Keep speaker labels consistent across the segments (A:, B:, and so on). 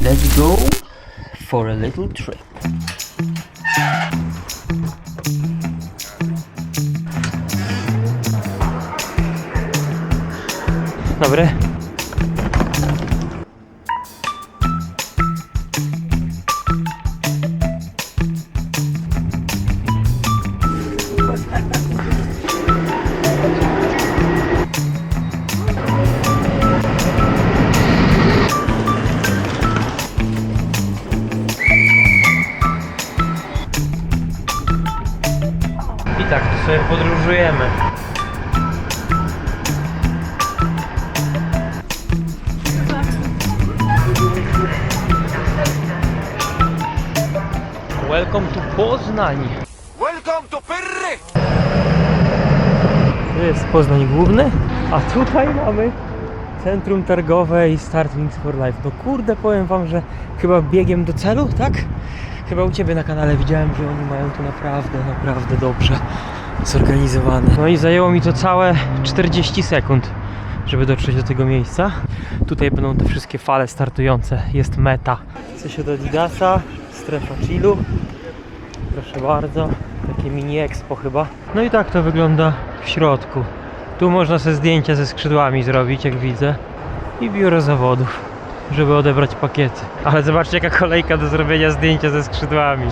A: Let's go for a little trip. Dobry. Tak tu sobie podróżujemy. Welcome to Poznań.
B: Welcome to Pyrry!
A: Tu jest Poznań Główny, a tutaj mamy Centrum Targowe i Start Wings for Life. No kurde, powiem wam, że chyba biegiem do celu, tak? Chyba u Ciebie na kanale widziałem, że oni mają to naprawdę, naprawdę dobrze zorganizowane. No i zajęło mi to całe 40 sekund, żeby dotrzeć do tego miejsca. Tutaj będą te wszystkie fale startujące, jest meta. Coś od Adidasa, strefa chillu. Proszę bardzo, takie mini expo chyba. No i tak to wygląda w środku. Tu można sobie zdjęcia ze skrzydłami zrobić, jak widzę. I biuro zawodów, żeby odebrać pakiety. Ale zobaczcie, jaka kolejka do zrobienia zdjęcia ze skrzydłami.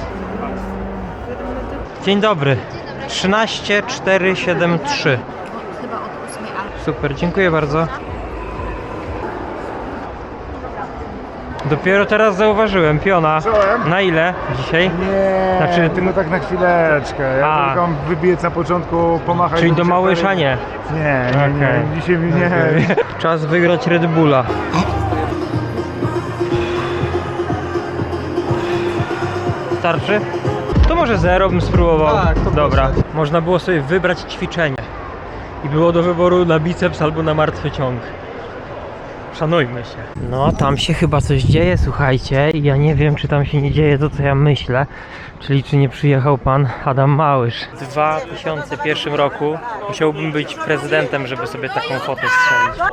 A: Dzień dobry. 13473.
C: Chyba od 8 albo
A: Super, dziękuję bardzo. Dopiero teraz zauważyłem piona.
D: Czołem.
A: Na ile dzisiaj?
D: Nie,
A: Znaczy-
D: ty no tak na chwileczkę. Ja
A: A.
D: tylko wybiję na początku, pomachać.
A: Czyli do
D: żeby
A: Małysza
D: się-
A: nie.
D: Nie, nie,
A: Okej.
D: nie. Dzisiaj mi nie.
A: Czas wygrać Red Bulla. Starczy? Może zero bym spróbował.
D: Tak, to
A: Dobra. Można było sobie wybrać ćwiczenie. I było do wyboru na biceps albo na martwy ciąg. Szanujmy się. No, tam się chyba coś dzieje, słuchajcie. I Ja nie wiem, czy tam się nie dzieje to, co ja myślę. Czyli czy nie przyjechał pan Adam Małysz. W 2001 roku musiałbym być prezydentem, żeby sobie taką fotę strzelić.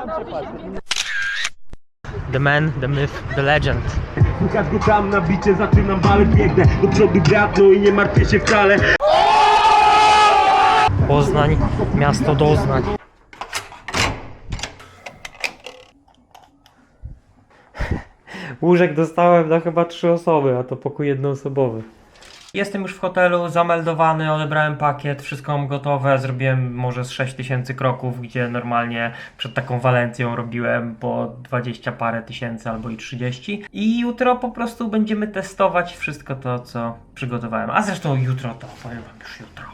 A: The man, the myth, the legend.
E: Słychać go tam na bicie, zaczynam walę, biegnę do przodu brat, no i nie martwię się wcale
A: Poznań, miasto doznań. Łóżek dostałem na chyba trzy osoby, a to pokój jednoosobowy. Jestem już w hotelu, zameldowany, odebrałem pakiet, wszystko mam gotowe, zrobiłem może z 6000 kroków, gdzie normalnie przed taką Walencją robiłem po 20 parę tysięcy albo i 30. I jutro po prostu będziemy testować wszystko to, co przygotowałem. A zresztą jutro to powiem wam już jutro.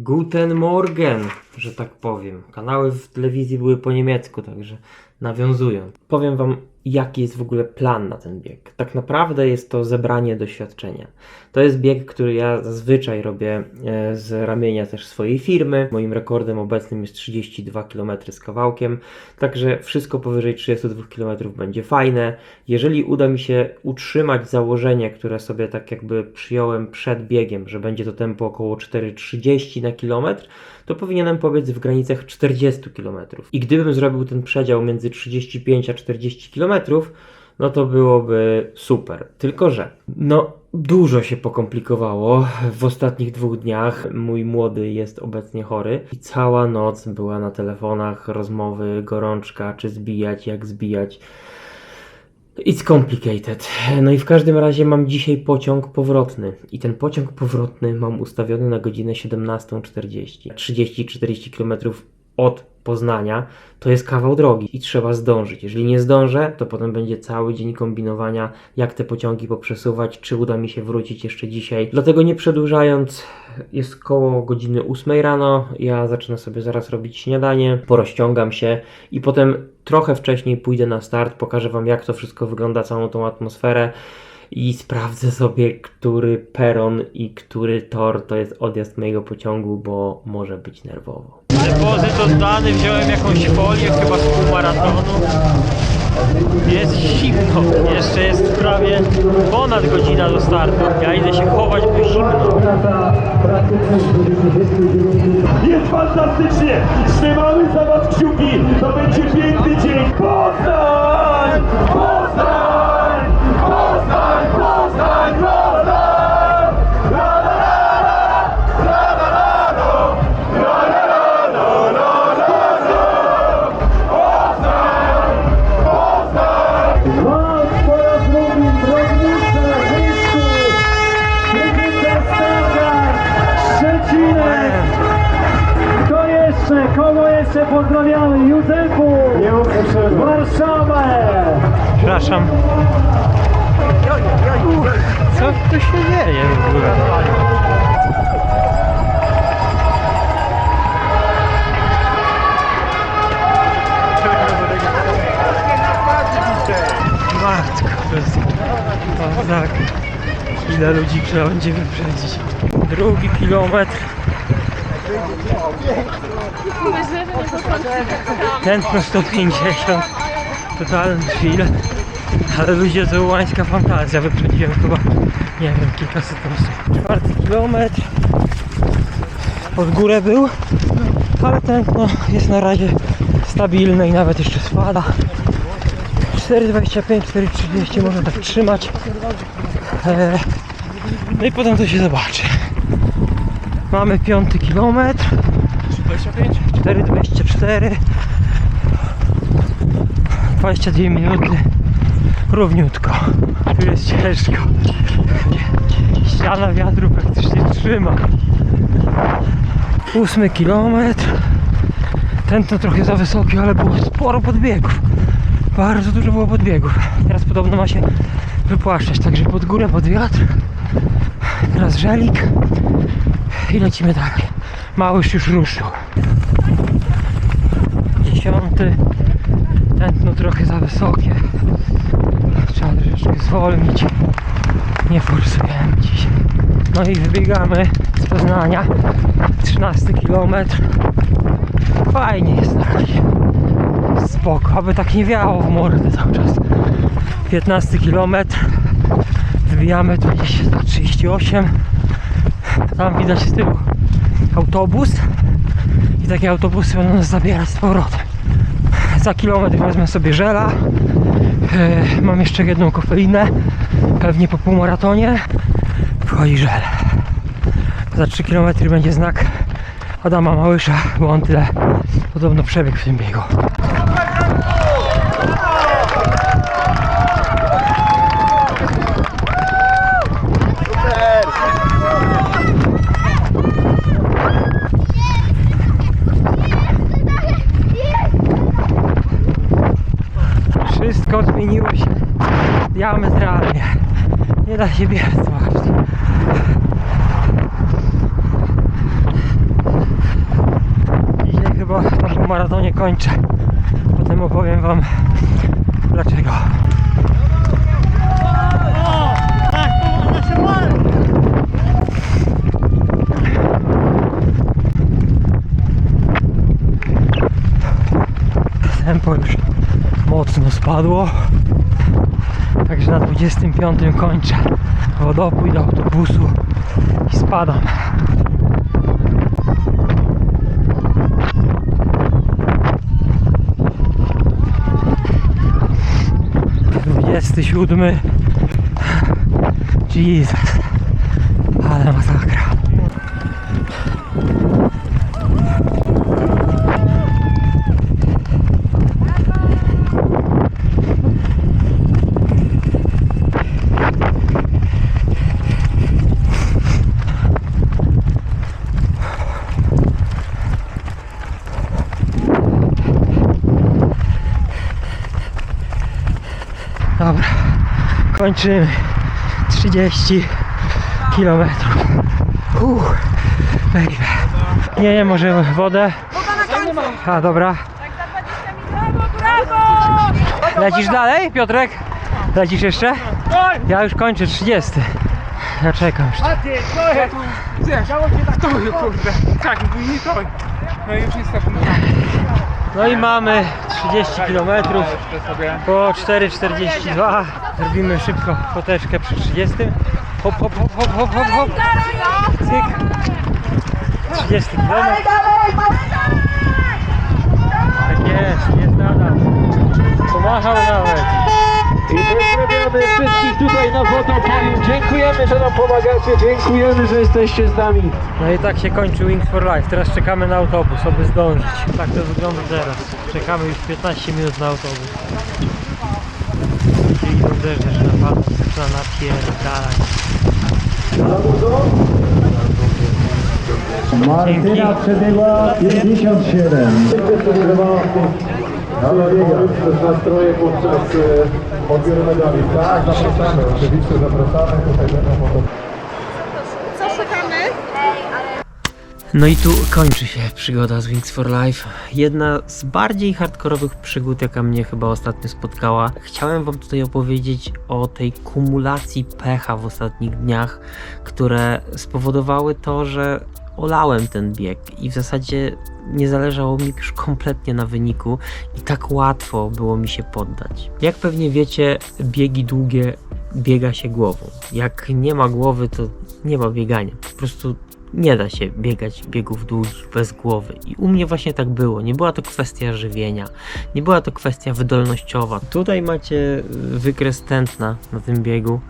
A: Guten Morgen, że tak powiem. Kanały w telewizji były po niemiecku, także nawiązują. Powiem Wam, jaki jest w ogóle plan na ten bieg. Tak naprawdę jest to zebranie doświadczenia. To jest bieg, który ja zazwyczaj robię e, z ramienia też swojej firmy. Moim rekordem obecnym jest 32 km z kawałkiem, także wszystko powyżej 32 km będzie fajne. Jeżeli uda mi się utrzymać założenie, które sobie tak jakby przyjąłem przed biegiem, że będzie to tempo około 4,30 na kilometr, to powinienem pobiec w granicach 40 km. I gdybym zrobił ten przedział między 35 a 40 km, no to byłoby super. Tylko, że no dużo się pokomplikowało w ostatnich dwóch dniach. Mój młody jest obecnie chory i cała noc była na telefonach, rozmowy, gorączka, czy zbijać, jak zbijać. It's complicated. No i w każdym razie mam dzisiaj pociąg powrotny. I ten pociąg powrotny mam ustawiony na godzinę 17.40. 30-40 km od Poznania to jest kawał drogi i trzeba zdążyć. Jeżeli nie zdążę, to potem będzie cały dzień kombinowania, jak te pociągi poprzesuwać, czy uda mi się wrócić jeszcze dzisiaj. Dlatego nie przedłużając, jest koło godziny 8 rano. Ja zacznę sobie zaraz robić śniadanie, porozciągam się i potem trochę wcześniej pójdę na start, pokażę Wam, jak to wszystko wygląda, całą tą atmosferę i sprawdzę sobie, który peron i który tor to jest odjazd mojego pociągu, bo może być nerwowo. Depozyt oddany, wziąłem jakąś folię, chyba z pół maratonu. Jest zimno, jeszcze jest prawie ponad godzina do startu. Ja idę się chować, bo zimno.
E: Jest fantastycznie! Trzymamy za was kciuki! To będzie piękny dzień! Poznań!
F: Poznań!
A: Przepraszam. Co tu się dzieje w ogóle? Matko, o tak. Ile ludzi trzeba będzie wyprzedzić. Drugi kilometr. Tętno 150. Totalny chill. Ale ludzie to łańska fantazja. Wyprzedziłem chyba, nie wiem, kilkaset osób. Czwarty kilometr. Pod górę był. Ale tętno jest na razie stabilne i nawet jeszcze spada. 4,25, 4,30 można tak trzymać. Eee, no i potem to się zobaczy. Mamy piąty kilometr. 4,24 22 minuty równiutko. Tu jest ciężko. Ściana wiatru praktycznie trzyma. Ósmy kilometr. Ten to trochę za wysoki, ale było sporo podbiegów. Bardzo dużo było podbiegów. Teraz podobno ma się wypłaszczać także pod górę, pod wiatr. Teraz żelik. I lecimy dalej. Małyż już ruszył. Dziesiąty. Tętno trochę za wysokie trzeba troszeczkę zwolnić. Nie forsujemy dziś no i wybiegamy z Poznania. 13 km fajnie jest na razie. Spoko, aby tak nie wiało w mordę cały czas. 15 km wybijamy tu gdzieś za 38 tam widać z tyłu autobus. I takie autobusy będą nas zabierać z powrotem za kilometr wezmę sobie żela. E, mam jeszcze jedną kofeinę pewnie po półmaratonie. Wchodzi żel. Za 3 km będzie znak Adama Małysza bo on tyle podobno przebiegł w tym biegu Wszystko zmieniło się diametralnie. Nie da się biec, zobaczcie. Dzisiaj chyba na tym maratonie kończę. Potem opowiem wam dlaczego. Tempo już mocno spadło. Także na 25 kończę wodopój do autobusu i spadam. Dwudziesty siódmy. Jesus. Ale masakra kończymy. 30 kilometrów. Uff, baby. Nie, nie, może wodę. A, dobra. Lecisz dalej, Piotrek? Lecisz jeszcze? Ja już kończę 30. Ja czekam jeszcze. No i mamy 30 km po 4,42 robimy szybko foteczkę przy 30 hop hop hop hop hop hop hop. Cyk. 30 km tak jest, jest nadal. Pomachał nawet
F: I pozdrawiamy wszystkich tutaj na Wodopoju. Dziękujemy, że nam pomagacie. Dziękujemy, że jesteście z nami.
A: no i tak się kończy Wings for Life teraz czekamy na autobus, aby zdążyć tak to wygląda teraz czekamy już 15 minut na autobus i idą deszcze, że naprawdę zaczyna napierdalać
F: Martyna przebiegła 57. Przez nastroje podczas odbioru medali. Tak, zapraszamy, oczywiście zapraszamy. Tutaj będą potem
C: Co szukamy?
A: No i tu kończy się przygoda z Wings for Life. Jedna z bardziej hardkorowych przygód, jaka mnie chyba ostatnio spotkała. Chciałem wam tutaj opowiedzieć o tej kumulacji pecha w ostatnich dniach, które spowodowały to, że olałem ten bieg i w zasadzie nie zależało mi już kompletnie na wyniku i tak łatwo było mi się poddać. Jak pewnie wiecie, biegi długie biega się głową. Jak nie ma głowy, to nie ma biegania. Po prostu nie da się biegać biegów długich bez głowy. I u mnie właśnie tak było. Nie była to kwestia żywienia, nie była to kwestia wydolnościowa. Tutaj macie wykres tętna na tym biegu.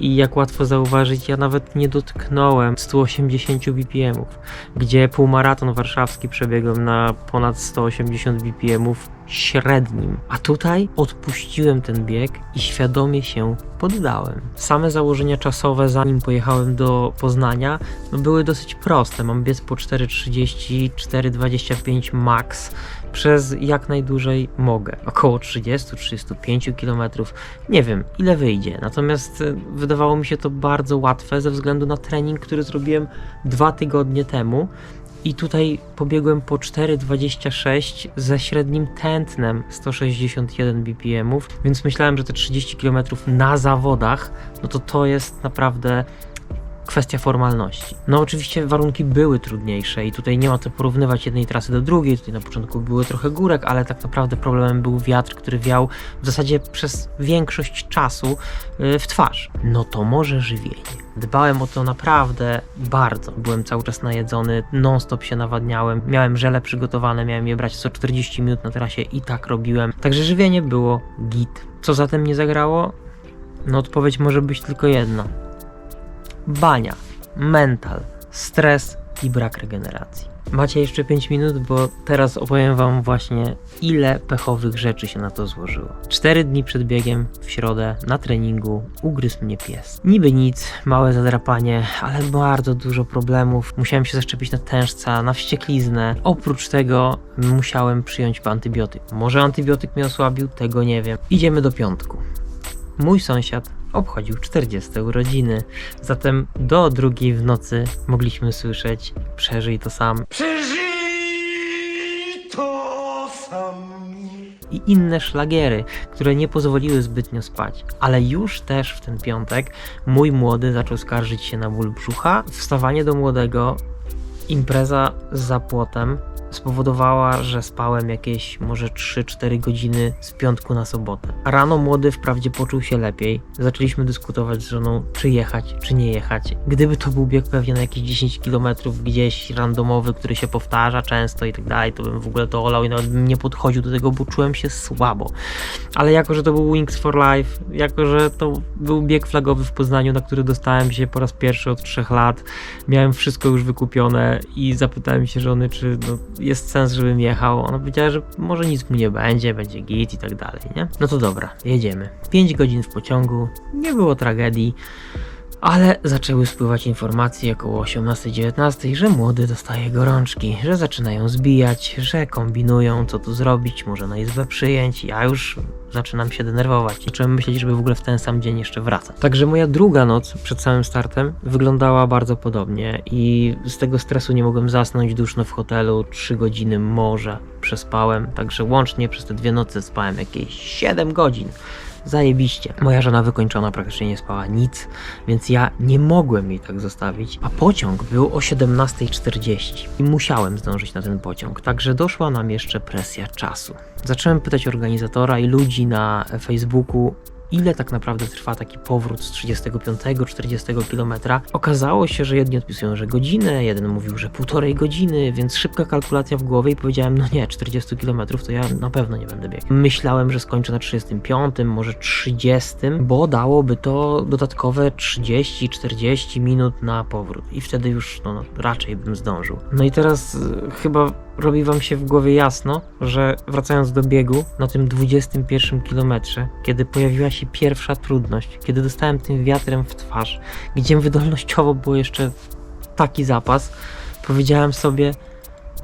A: I jak łatwo zauważyć, ja nawet nie dotknąłem 180 BPM-ów, gdzie półmaraton warszawski przebiegłem na ponad 180 BPM-ów średnim. A tutaj odpuściłem ten bieg i świadomie się poddałem. Same założenia czasowe, zanim pojechałem do Poznania, no były dosyć proste. Mam biec po 4.30, 4.25 max przez jak najdłużej mogę. Około 30-35 km. Nie wiem, ile wyjdzie. Natomiast e, wydawało mi się to bardzo łatwe ze względu na trening, który zrobiłem dwa tygodnie temu. I tutaj pobiegłem po 4,26 ze średnim tętnem 161 BPM, więc myślałem, że te 30 km na zawodach, no to to jest naprawdę kwestia formalności. No oczywiście warunki były trudniejsze i tutaj nie ma co porównywać jednej trasy do drugiej. Tutaj na początku były trochę górek, ale tak naprawdę problemem był wiatr, który wiał w zasadzie przez większość czasu yy, w twarz. No to może żywienie. Dbałem o to naprawdę bardzo. Byłem cały czas najedzony, non-stop się nawadniałem, miałem żele przygotowane, miałem je brać co 40 minut na trasie i tak robiłem. Także żywienie było git. Co zatem nie zagrało? No odpowiedź może być tylko jedna bania, mental, stres i brak regeneracji. Macie jeszcze 5 minut, bo teraz opowiem Wam właśnie, ile pechowych rzeczy się na to złożyło. 4 dni przed biegiem, w środę, na treningu, ugryzł mnie pies. Niby nic, małe zadrapanie, ale bardzo dużo problemów. Musiałem się zaszczepić na tężca, na wściekliznę. Oprócz tego musiałem przyjąć antybiotyk. Może antybiotyk mnie osłabił, tego nie wiem. Idziemy do piątku. Mój sąsiad obchodził 40 urodziny, zatem do drugiej w nocy mogliśmy słyszeć Przeżyj to sam
B: Przeżyj to sam.
A: i inne szlagiery, które nie pozwoliły zbytnio spać. Ale już też w ten piątek mój młody zaczął skarżyć się na ból brzucha. Wstawanie do młodego, impreza za płotem spowodowała, że spałem jakieś może 3-4 godziny z piątku na sobotę. Rano młody wprawdzie poczuł się lepiej. Zaczęliśmy dyskutować z żoną, czy jechać, czy nie jechać. Gdyby to był bieg pewnie na jakieś 10 km gdzieś randomowy, który się powtarza często i tak dalej, to bym w ogóle to olał i nawet bym nie podchodził do tego, bo czułem się słabo. Ale jako, że to był Wings for Life, jako, że to był bieg flagowy w Poznaniu, na który dostałem się po raz pierwszy od 3 lat, miałem wszystko już wykupione i zapytałem się żony, czy no, jest sens, żebym jechał. Ona powiedziała, że może nic mu nie będzie, będzie git i tak dalej, nie? No to dobra, jedziemy. 5 godzin w pociągu, nie było tragedii. Ale zaczęły spływać informacje około 18-19, że młody dostaje gorączki, że zaczynają zbijać, że kombinują co tu zrobić, może na izbę przyjęć. Ja już zaczynam się denerwować. Zacząłem myśleć, żeby w ogóle w ten sam dzień jeszcze wracać. Także moja druga noc przed samym startem wyglądała bardzo podobnie i z tego stresu nie mogłem zasnąć duszno w hotelu. 3 godziny może przespałem, także łącznie przez te dwie noce spałem jakieś 7 godzin. Zajebiście. Moja żona wykończona praktycznie nie spała nic, więc ja nie mogłem jej tak zostawić. A pociąg był o 17.40 i musiałem zdążyć na ten pociąg, także doszła nam jeszcze presja czasu. Zacząłem pytać organizatora i ludzi na Facebooku, ile tak naprawdę trwa taki powrót z 35-40 km. Okazało się, że jedni odpisują, że godzinę, jeden mówił, że półtorej godziny, więc szybka kalkulacja w głowie i powiedziałem, no nie, 40 km to ja na pewno nie będę biegł. Myślałem, że skończę na 35, może 30, bo dałoby to dodatkowe 30-40 minut na powrót i wtedy już no, raczej bym zdążył. No i teraz y, chyba robi wam się w głowie jasno, że wracając do biegu, na tym 21 kilometrze, kiedy pojawiła się pierwsza trudność, kiedy dostałem tym wiatrem w twarz, gdzie wydolnościowo było jeszcze taki zapas, Powiedziałem sobie,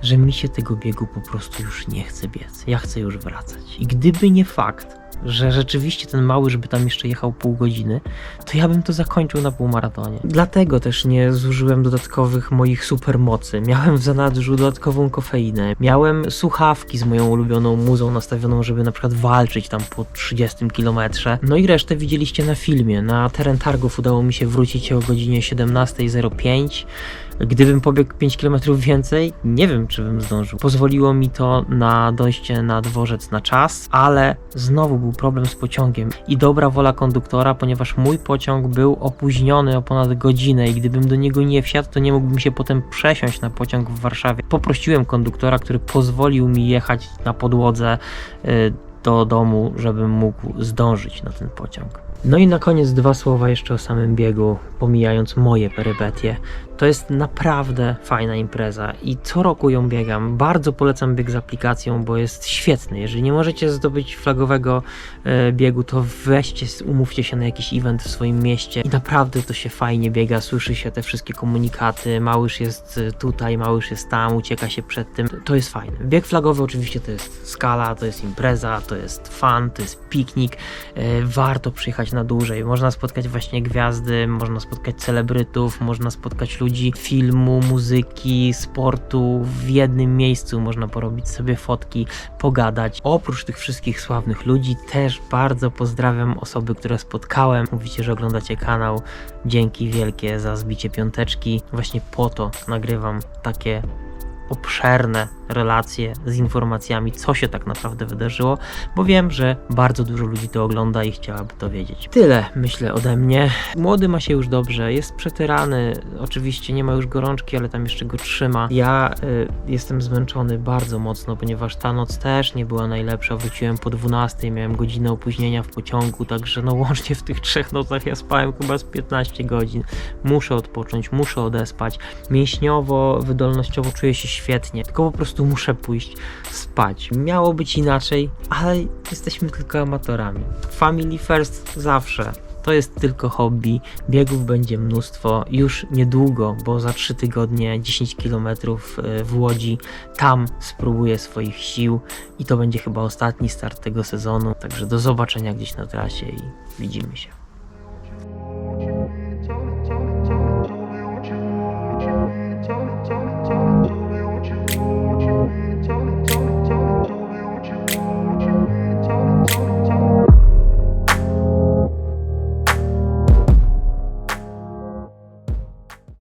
A: że mi się tego biegu po prostu już nie chce biec. Ja chcę już wracać. I gdyby nie fakt, że rzeczywiście ten mały, żeby tam jeszcze jechał pół godziny, to ja bym to zakończył na półmaratonie. Dlatego też nie zużyłem dodatkowych moich supermocy. Miałem w zanadrzu dodatkową kofeinę. Miałem słuchawki z moją ulubioną muzą nastawioną, żeby na przykład walczyć tam po 30 kilometrze. No i resztę widzieliście na filmie. Na teren targów udało mi się wrócić o godzinie 17.05. Gdybym pobiegł 5 km więcej, nie wiem, czy bym zdążył. Pozwoliło mi to na dojście na dworzec na czas, ale znowu był problem z pociągiem i dobra wola konduktora, ponieważ mój pociąg był opóźniony o ponad godzinę i gdybym do niego nie wsiadł, to nie mógłbym się potem przesiąść na pociąg w Warszawie. Poprosiłem konduktora, który pozwolił mi jechać na podłodze y, do domu, żebym mógł zdążyć na ten pociąg. No i na koniec dwa słowa jeszcze o samym biegu, pomijając moje perypetie. To jest naprawdę fajna impreza i co roku ją biegam. Bardzo polecam bieg z aplikacją, bo jest świetny. Jeżeli nie możecie zdobyć flagowego e, biegu, to weźcie, umówcie się na jakiś event w swoim mieście i naprawdę to się fajnie biega. Słyszy się te wszystkie komunikaty. Małyż jest e, tutaj, małyż jest tam, ucieka się przed tym. To jest fajne. Bieg flagowy oczywiście to jest skala, to jest impreza, to jest fan, to jest piknik. E, warto przyjechać na dłużej. Można spotkać właśnie gwiazdy, można spotkać celebrytów, można spotkać ludzi filmu, muzyki, sportu w jednym miejscu. Można porobić sobie fotki, pogadać. Oprócz tych wszystkich sławnych ludzi też bardzo pozdrawiam osoby, które spotkałem. Mówicie, że oglądacie kanał. Dzięki wielkie za zbicie piąteczki. Właśnie po to nagrywam takie obszerne relacje z informacjami, co się tak naprawdę wydarzyło, bo wiem, że bardzo dużo ludzi to ogląda i chciałaby to wiedzieć. Tyle, myślę, ode mnie. Młody ma się już dobrze, jest przetyrany, oczywiście nie ma już gorączki, ale tam jeszcze go trzyma. Ja y, jestem zmęczony bardzo mocno, ponieważ ta noc też nie była najlepsza. Wróciłem po 12, miałem godzinę opóźnienia w pociągu, także no łącznie w tych trzech nocach ja spałem chyba z 15 godzin. Muszę odpocząć, muszę odespać. Mięśniowo, wydolnościowo czuję się świetnie, tylko po prostu muszę pójść spać. Miało być inaczej, ale jesteśmy tylko amatorami. Family first zawsze. To jest tylko hobby, biegów będzie mnóstwo, już niedługo, bo za 3 tygodnie 10 km w Łodzi, tam spróbuję swoich sił i to będzie chyba ostatni start tego sezonu, także do zobaczenia gdzieś na trasie i widzimy się.